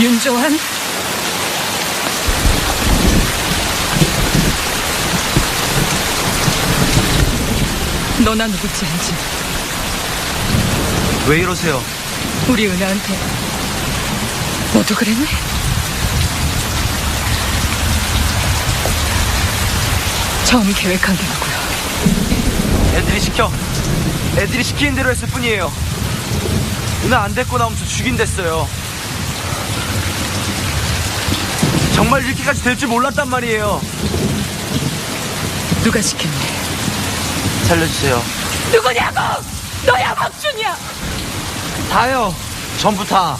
윤조한? 너나 누구지 알지? 왜 이러세요? 우리 은하한테 너도 그랬니? 처음 계획한 게 누구야? 애들이 시켜. 애들이 시키는 대로 했을 뿐이에요. 누나 안 데리고 나오면 저 죽인댔어요. 정말 이렇게까지 될 줄 몰랐단 말이에요. 누가 시켰니? 살려주세요. 누구냐고! 너야 박준이야! 다요. 전부 다.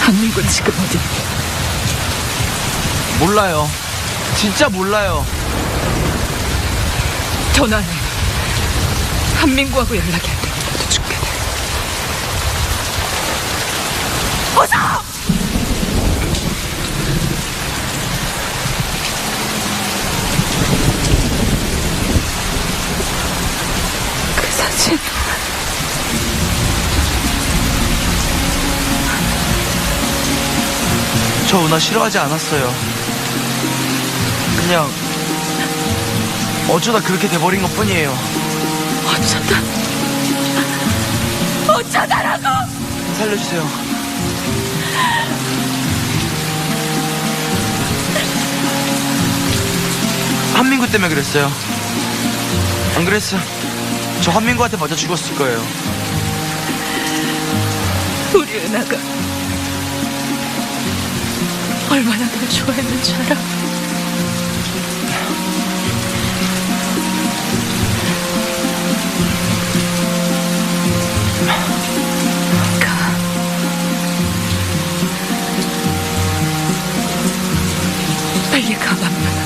한민군 지금 어디? 몰라요. 진짜 몰라요. 전화해. 한민구하고 연락이 안 되면 나도 죽게 돼. 어서! 그 사진. 저 은하 싫어하지 않았어요. 그냥 어쩌다 그렇게 돼버린 것 뿐이에요. 어쩌다. 어쩌다라고! 살려주세요. 한민구 때문에 그랬어요. 안 그랬어? 저 한민구한테 맞아 죽었을 거예요. 우리 은하가 얼마나 널 좋아했는지 알아? 빨리 가, 맘마.